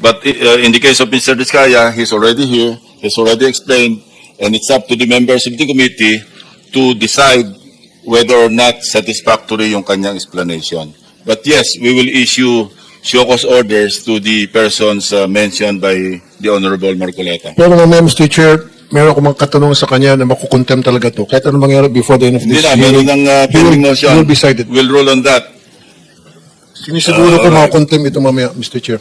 But uh, in the case of Mr. Diskaya, he's already here, he's already explained, and it's up to the members of the committee to decide whether or not satisfactory yung kanyang explanation. But yes, we will issue show cause orders to the persons uh, mentioned by the Honorable Marcoleta. Pero mamaya, Mr. Chair, meron akong mga katanungan sa kanya na makukontem talaga to. Kahit ano mangyari before the end of Hindi this na, meron ng uh, pending motion. will be cited. We'll rule on that. Sinisiguro Uh, ko alright. makukontem ito mamaya, Mr. Chair.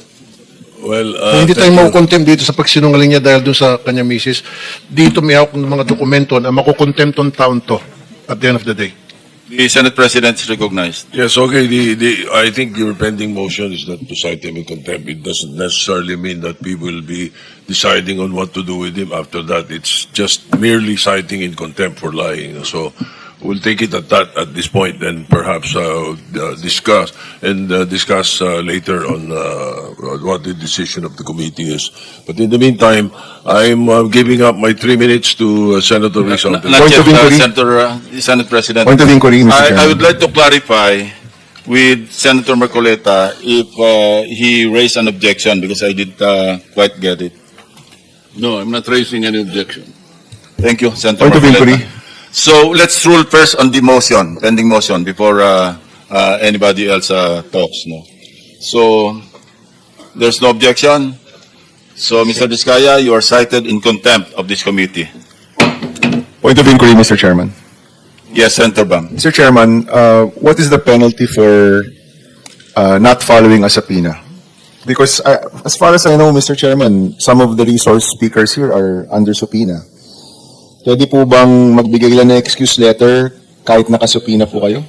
Well, uh, hindi tayo thank you. makukontem dito sa pagsinungaling niya dahil doon sa kanya misis, dito may hawak ng mga dokumento na makukontem tong taon to at the end of the day. The Senate President is recognized. Yes, okay, the, the, I think your pending motion is not to cite him in contempt. It doesn't necessarily mean that we will be deciding on what to do with him after that. It's just merely citing in contempt for lying. So we'll take it at that, at this point, and perhaps, uh, uh, discuss, and, uh, discuss, uh, later on, uh, what the decision of the committee is. But in the meantime, I'm, uh, giving up my three minutes to uh, Senator Rizal. Not not Point yet, of uh, inquiry. Senator, uh, Senate President. Point of inquiry, Mr. I, I Chairman. would like to clarify with Senator Marcoleta if uh, he raised an objection because I did uh, quite get it. No, I'm not raising any objection. Thank you, Senator Point of Marcoleta. inquiry. So let's rule first on the motion, pending motion, before uh, uh, anybody else uh, talks. No. So there's no objection. So Mr. Diskaya, you are cited in contempt of this committee. Point of inquiry, Mr. Chairman. Yes, Senator Bam. Mr. Chairman, uh, what is the penalty for uh, not following a subpoena? Because uh, as far as I know, Mr. Chairman, some of the resource speakers here are under subpoena. Pwede po bang magbigay lang ng excuse letter kahit nakasubpoena po kayo?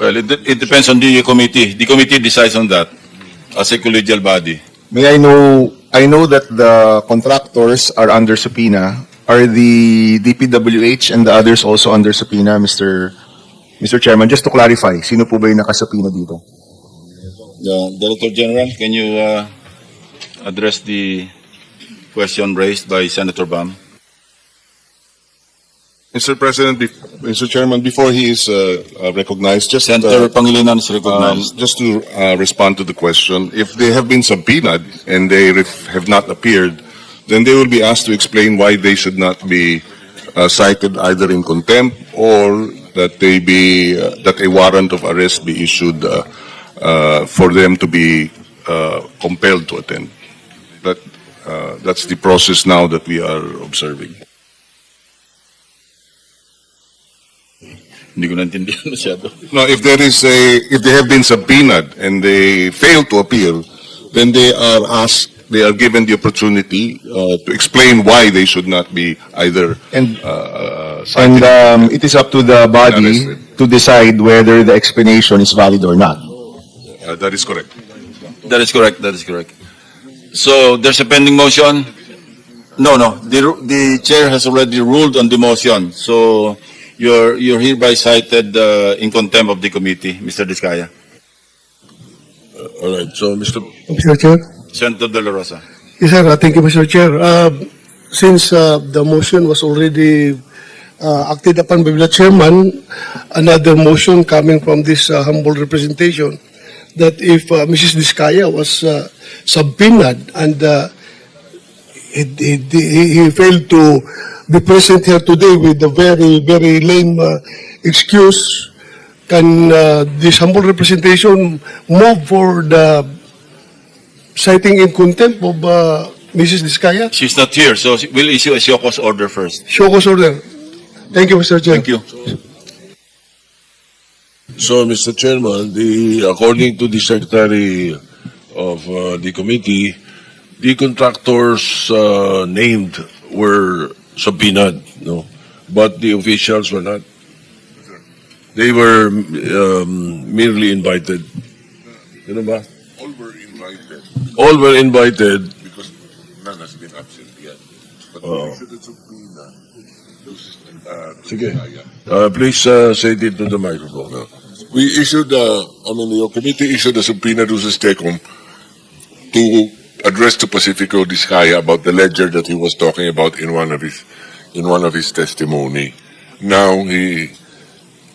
Well, it, it depends on the committee. The committee decides on that as a collegial body. May I know, I know that the contractors are under subpoena. Are the DPWH and the others also under subpoena, Mr. Mr. Chairman? Just to clarify, sino po ba yung nakasubpoena dito? The Director General, can you uh, address the question raised by Senator Bam? Mr. President, Mr. Chairman, before he is uh, uh, recognized, just Senator uh, Pangilinan is um, recognized. just to uh, respond to the question, if they have been subpoenaed and they ref- have not appeared, then they will be asked to explain why they should not be uh, cited either in contempt or that they be uh, that a warrant of arrest be issued uh, uh, for them to be uh, compelled to attend. That uh, that's the process now that we are observing. Hindi ko naintindihan masyado. No, if there is a, if they have been subpoenaed and they fail to appear, then they are asked, they are given the opportunity uh, to explain why they should not be either And uh, And um, it is up to the body Arrested. to decide whether the explanation is valid or not. Uh, That is correct. That is correct, that is correct. So there's a pending motion? No, no, the, the chair has already ruled on the motion. So you're, you're hereby cited uh, in contempt of the committee, Mr. Diskaya. All right, so Mr. Mr. Chair? Senator De La Rosa. Yes, sir. Uh, Thank you, Mr. Chair. Uh, Since uh, the motion was already uh, acted upon by the chairman, another motion coming from this uh, humble representation that if uh, Mrs. Diskaya was uh, subpoenaed and uh, he, he, he failed to be present here today with a very, very lame uh, excuse, can uh, this humble representation move for the citing in contempt of uh, Mrs. Diskaya? She's not here, so we'll issue a show cause order first. Show cause order. Thank you, Mr. Chair. Thank you. So, Mr. Chairman, the, according to the Secretary of uh, the committee, the contractors uh, named were subpoenaed, no? But the officials were not. They were um, merely invited. Ano ba? All were invited All were invited. because none has been absent yet. But Oh. should subpoena. Sige. Uh, please uh, say it into the microphone. We issued, uh, I mean, your committee issued a subpoena to Stecom to address to Pacifico Discaya about the ledger that he was talking about in one of his, in one of his testimony. Now, he,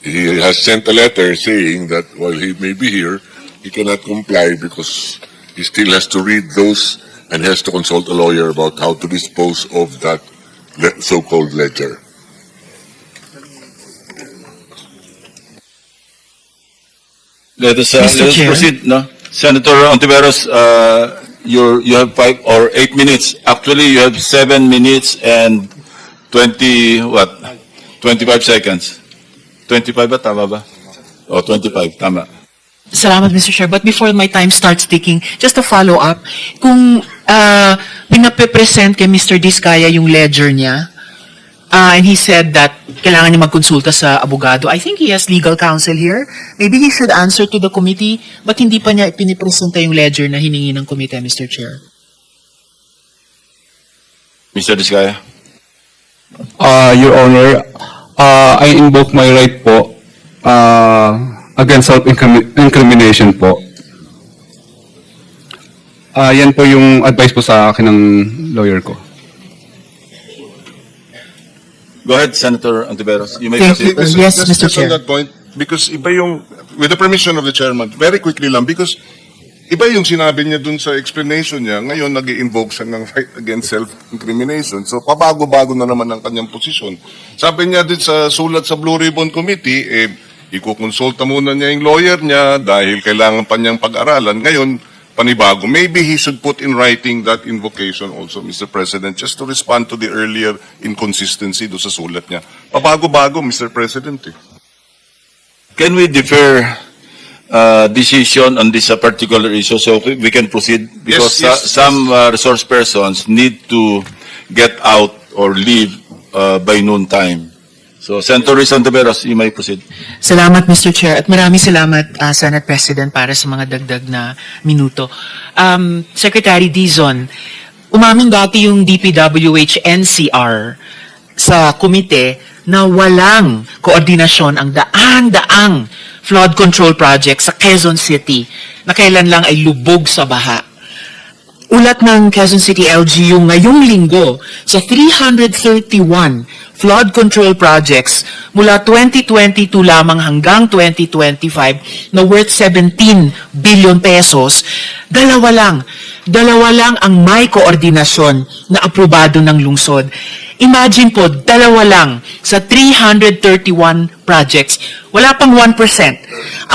he has sent a letter saying that while he may be here, he cannot comply because he still has to read those and has to consult a lawyer about how to dispose of that le- so-called ledger. Let us, uh, Mr. let us Chair. proceed, no? Senator Ontiveros, uh, you're, you have five or eight minutes. Actually, you have seven minutes and twenty, what? Twenty-five seconds. Twenty-five ba? Tama ba? O, twenty-five. Tama. Salamat, Mr. Chair. But before my time starts ticking, just a follow-up. Kung uh, pinape-present kay Mr. Diskaya yung ledger niya, uh, and he said that kailangan niya magkonsulta sa abogado, I think he has legal counsel here. Maybe he should answer to the committee, but hindi pa niya pinipresenta yung ledger na hiningi ng committee, Mr. Chair. Mr. Diskaya. Uh, Your Honor, uh, I invoke my right po uh, against self-incrimination po. Uh, yan po yung advice po sa akin ng lawyer ko. Go ahead, Senator Ontiveros. You may Thank proceed. you. Yes, just, Mr. just on Chair. that point, because iba yung, with the permission of the chairman, very quickly lang, because iba yung sinabi niya dun sa explanation niya, ngayon nag invoke siya ng right against self-incrimination. So, pabago-bago na naman ang kanyang posisyon. Sabi niya din sa sulat sa Blue Ribbon Committee, eh, ikukonsulta muna niya yung lawyer niya dahil kailangan pa niyang pag-aralan. Ngayon, panibago. Maybe he should put in writing that invocation also, Mr. President, just to respond to the earlier inconsistency do sa sulat niya. Pabago-bago, Mr. President. Eh. Can we defer uh, decision on this uh, particular issue so we can proceed? Because yes, uh, some uh, resource persons need to get out or leave uh, by noon time. So, Senator Ruiz Ontiveros, you may proceed. Salamat, Mr. Chair. At maraming salamat, uh, Senate President, para sa mga dagdag na minuto. Um, Secretary Dizon, umamin dati yung DPWH NCR sa komite na walang koordinasyon ang daan-daang flood control project sa Quezon City na kailan lang ay lubog sa baha. Ulat ng Quezon City LGU ngayong linggo sa 331 flood control projects mula 2022 lamang hanggang 2025 na worth 17 billion pesos, dalawa lang, dalawa lang ang may koordinasyon na aprobado ng lungsod. Imagine po, dalawa lang sa 331 projects, wala pang 1%.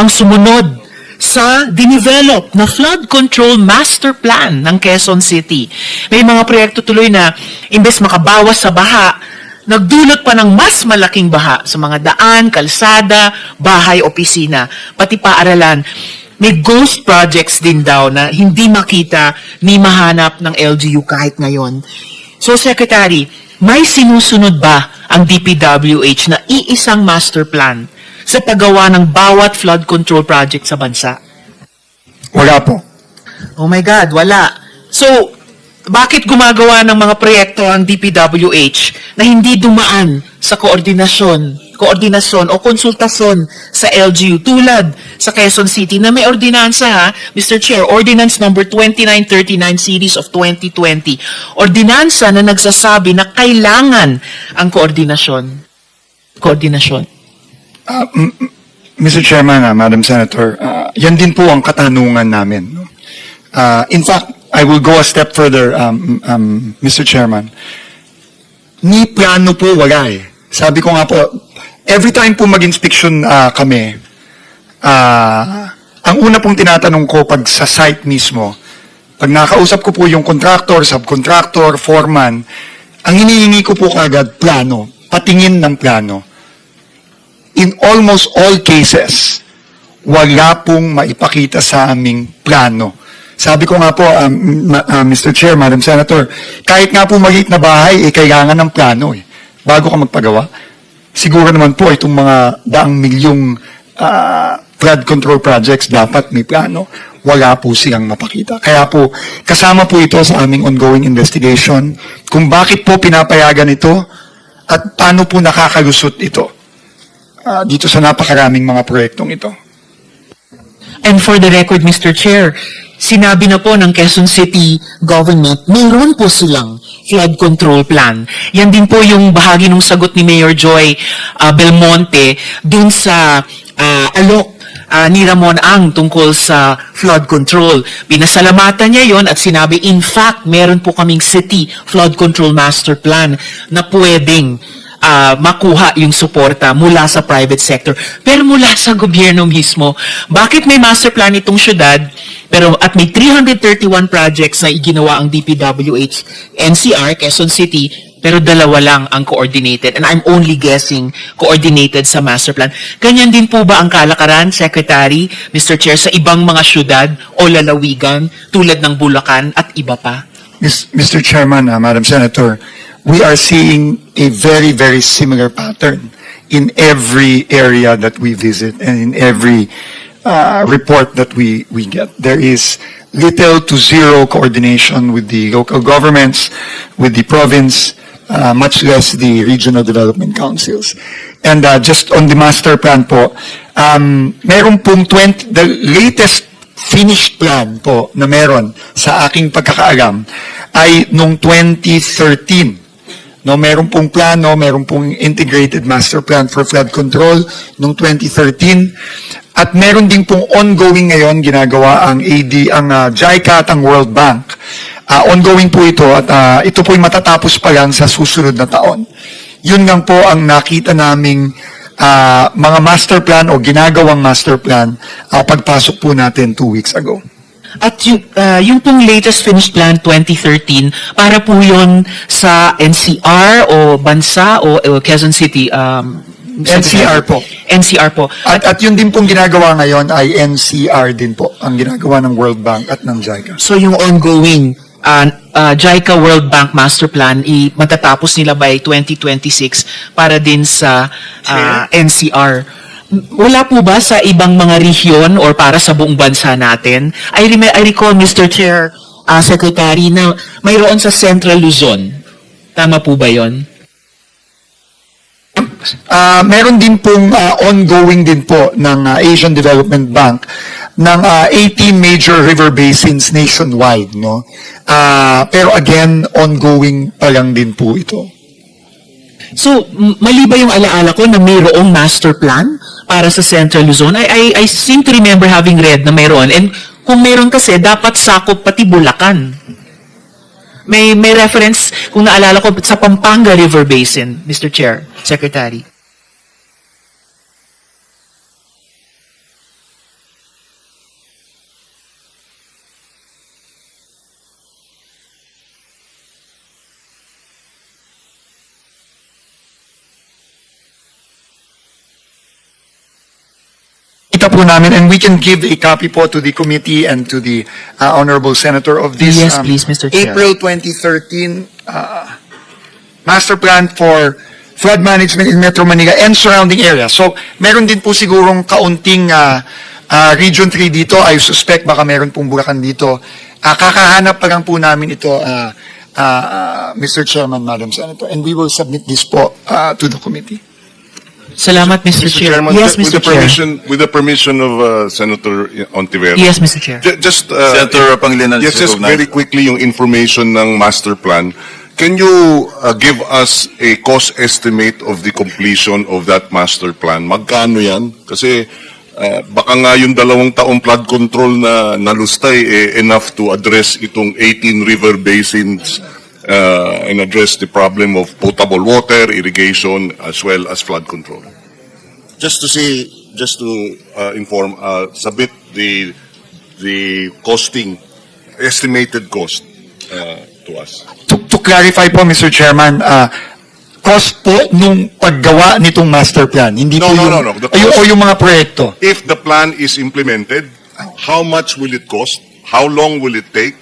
Ang sumunod sa dinevelop na flood control master plan ng Quezon City. May mga proyekto tuloy na imbes makabawas sa baha, nagdulot pa ng mas malaking baha sa mga daan, kalsada, bahay, opisina, pati paaralan. May ghost projects din daw na hindi makita ni mahanap ng LGU kahit ngayon. So, Secretary, may sinusunod ba ang DPWH na iisang master plan sa paggawa ng bawat flood control project sa bansa? Wala po. Oh my God, wala. So, bakit gumagawa ng mga proyekto ang DPWH na hindi dumaan sa koordinasyon, koordinasyon o konsultasyon sa LGU tulad sa Quezon City na may ordinansa ha, Mr. Chair, Ordinance number 2939 series of 2020. Ordinansa na nagsasabi na kailangan ang koordinasyon. Koordinasyon. Mr. Chairman, uh, Madam Senator, uh, yan din po ang katanungan namin. Uh, in fact, I will go a step further, um, um, Mr. Chairman. Ni plano po wala eh. Sabi ko nga po, every time po mag-inspection uh, kami, uh, ang una pong tinatanong ko pag sa site mismo, pag nakausap ko po yung contractor, subcontractor, foreman, ang hinihingi ko po kagad plano, patingin ng plano in almost all cases, wala pong maipakita sa aming plano. Sabi ko nga po, um, uh, Mr. Chair, Madam Senator, kahit nga po maliit na bahay, eh, kailangan ng plano eh, bago ka magpagawa. Siguro naman po itong mga daang milyong ah, flood control projects dapat may plano. Wala po silang mapakita. Kaya po, kasama po ito sa aming ongoing investigation kung bakit po pinapayagan ito at paano po nakakalusot ito ah, dito sa napakaraming mga proyektong ito. And for the record, Mr. Chair, sinabi na po ng Quezon City government, mayroon po silang flood control plan. Yan din po yung bahagi ng sagot ni Mayor Joy ah, Belmonte dun sa ah, alok ah, ni Ramon Ang tungkol sa flood control. Pinasalamatan niya yon at sinabi, in fact, meron po kaming city flood control master plan na pwedeng ah, makuha yung suporta mula sa private sector. Pero mula sa gobyerno mismo, bakit may master plan itong syudad, pero at may 331 projects na iginawa ang DPWH NCR, Quezon City, pero dalawa lang ang coordinated. And I'm only guessing coordinated sa master plan. Ganyan din po ba ang kalakaran, Secretary, Mr. Chair, sa ibang mga syudad o lalawigan tulad ng Bulacan at iba pa? Mr. Chairman, uh, Madam Senator, we are seeing a very, very similar pattern in every area that we visit and in every uh, report that we, we get. There is little to zero coordination with the local governments, with the province, uh, much less the regional development councils. And uh, just on the master plan po, um, meron pong 20, the latest finished plan po na meron sa aking pagkakaalam ay nung 2013. No, meron pong plano, meron pong integrated master plan for flood control nung 2013. At meron din pong ongoing ngayon ginagawa ang AD, ang ah, JICA at ang World Bank. Ah, ongoing po ito at ah, ito po'y matatapos pa lang sa susunod na taon. Yun lang po ang nakita naming ah, mga master plan o ginagawang master plan ah, pagpasok po natin two weeks ago. At yung, ah, yung pong latest finished plan 2013, para po yun sa NCR o bansa o, o Quezon City? Um, NCR po. NCR po. At, at yun din pong ginagawa ngayon ay NCR din po, ang ginagawa ng World Bank at ng JICA. So yung ongoing uh, uh, JICA World Bank Master Plan, i matatapos nila by 2026 para din sa uh, NCR. Wala po ba sa ibang mga rehiyon or para sa buong bansa natin? I, rem- I recall, Mr. Chair, uh, Secretary, na mayroon sa Central Luzon. Tama po ba yon? Ah, meron din pong ah, ongoing din po ng ah, Asian Development Bank ng ah, 18 major river basins nationwide, no? Ah, pero again, ongoing pa lang din po ito. So, mali ba yung alaala ko na mayroong master plan para sa Central Luzon? I, I, I seem to remember having read na mayroon. And kung mayroon kasi, dapat sakop pati Bulacan. May, may reference, kung naalala ko, sa Pampanga River Basin, Mr. Chair, Secretary. Ita po namin, and we can give a copy po to the committee and to the ah, Honorable Senator of this Yes, um, please, Mr. Chair. April 2013 ah, Master Plan for Flood Management in Metro Manila and surrounding areas. So, meron din po sigurong kaunting ah, ah, Region 3 dito. I suspect baka meron pong Bulacan dito. Ah, kakahanap pa lang po namin ito, ah, ah, Mr. Chairman, Madam Senator, and we will submit this po ah, to the committee. Salamat, Mr. Chair. Chairman, yes, with Mr. the Chair. permission, with the permission of uh, Senator Ontiveros. Yes, Mr. Chair. Ju- Just, uh, Senator Pangilinan yes, just recognized. very quickly yung information ng master plan. Can you uh, give us a cost estimate of the completion of that master plan? Magkano yan? Kasi uh, baka nga yung dalawang taong flood control na nalustay eh, enough to address itong 18 river basins uh, and address the problem of potable water, irrigation, as well as flood control. Just to see, just to uh, inform, uh, submit the the costing, estimated cost uh, to us. to, to clarify po, Mr. Chairman, ah, cost po nung paggawa nitong master plan, hindi po No, no, yung, no, no. The ay, cost- o yung mga proyekto. If the plan is implemented, how much will it cost? How long will it take?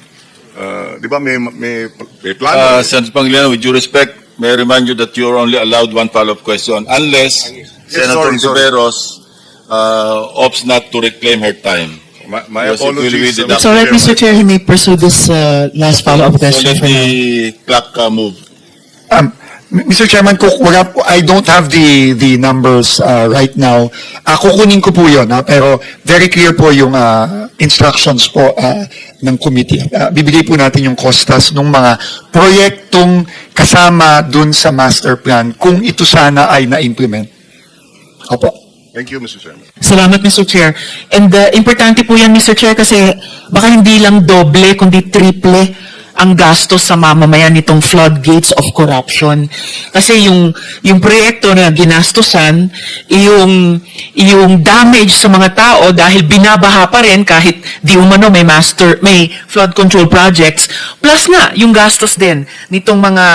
Uh, di ba may, may, may plan? Uh, Senator Pangilinan, with due respect, may I remind you that you're only allowed one follow-up question unless Senator sorry, sorry. Tiveros uh, opts not to reclaim her time. my, my Yes, it apologies. deducted. It's all right, Mr. Chair. He may pursue this uh, last follow-up So question let for now. the clock uh, move. Um, Mr. Chairman, kung wala po, I don't have the the numbers uh, right now. Uh, kukunin ko po yun, ha, pero very clear po yung uh, instructions po uh, ng committee. Uh, bibigay po natin yung costas ng mga proyektong kasama dun sa master plan kung ito sana ay na-implement. Opo. Thank you, Mr. Chairman. Salamat, Mr. Chair. And uh, importante po yan, Mr. Chair, kasi baka hindi lang doble, kundi triple ang gastos sa mamamayan nitong floodgates of corruption. Kasi yung, yung proyekto na ginastosan, yung, yung damage sa mga tao dahil binabaha pa rin kahit di umano may master, may flood control projects, plus nga yung gastos din nitong mga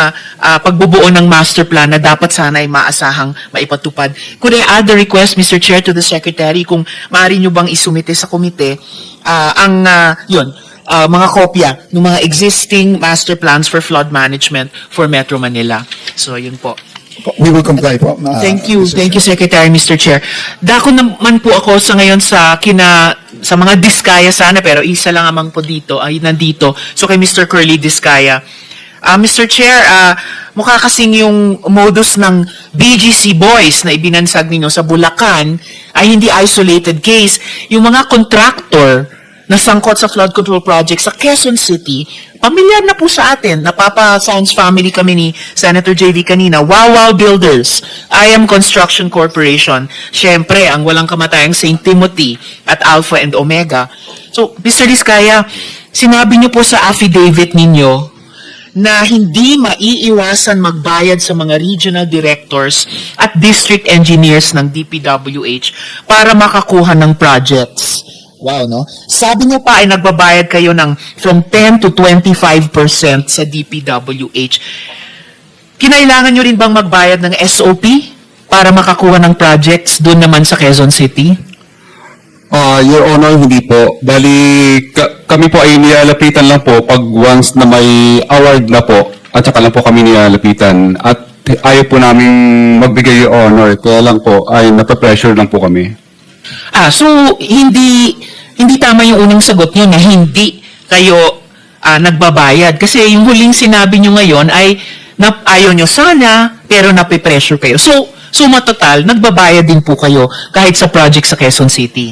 ah, pagbubuo ng master plan na dapat sana ay maasahang maipatupad. Could I add the request, Mr. Chair, to the Secretary kung maaari nyo bang isumite sa komite ah, ang, ah, yun, ah, mga kopya ng mga existing master plans for flood management for Metro Manila. So, yun po. We will comply po. uh, Thank you. Mr. Thank you, Secretary, Mr. Chair. Dako naman po ako sa ngayon sa kina sa mga diskaya sana pero isa lang amang po dito ay nandito. So kay Mr. Curly Diskaya. Ah, Mr. Chair, ah, mukha kasing yung modus ng BGC Boys na ibinansag ninyo sa Bulacan ay hindi isolated case. Yung mga contractor na sangkot sa flood control project sa Quezon City, pamilyar na po sa atin. Napapa Sounds family kami ni Senator JV kanina. Wow Wow Builders, I Am Construction Corporation. Siyempre, ang walang kamatayang St. Timothy at Alpha and Omega. So, Mr. Diskaya, sinabi niyo po sa affidavit ninyo na hindi maiiwasan magbayad sa mga regional directors at district engineers ng DPWH para makakuha ng projects. Wow, no? Sabi niyo pa ay nagbabayad kayo ng from 10 to 25% sa DPWH. Kinailangan niyo rin bang magbayad ng SOP para makakuha ng projects doon naman sa Quezon City? Ah, Your Honor, hindi po. Bali, ka- kami po ay nilalapitan lang po pag once na may award na po, at saka lang po kami nilalapitan. At ayaw po namin magbigay Your Honor, kaya lang po ay napapressure lang po kami. Ah, so hindi hindi tama yung unang sagot niyo na hindi kayo ah, nagbabayad kasi yung huling sinabi niyo ngayon ay na, ayaw niyo sana pero nape-pressure kayo. So suma total nagbabayad din po kayo kahit sa project sa Quezon City.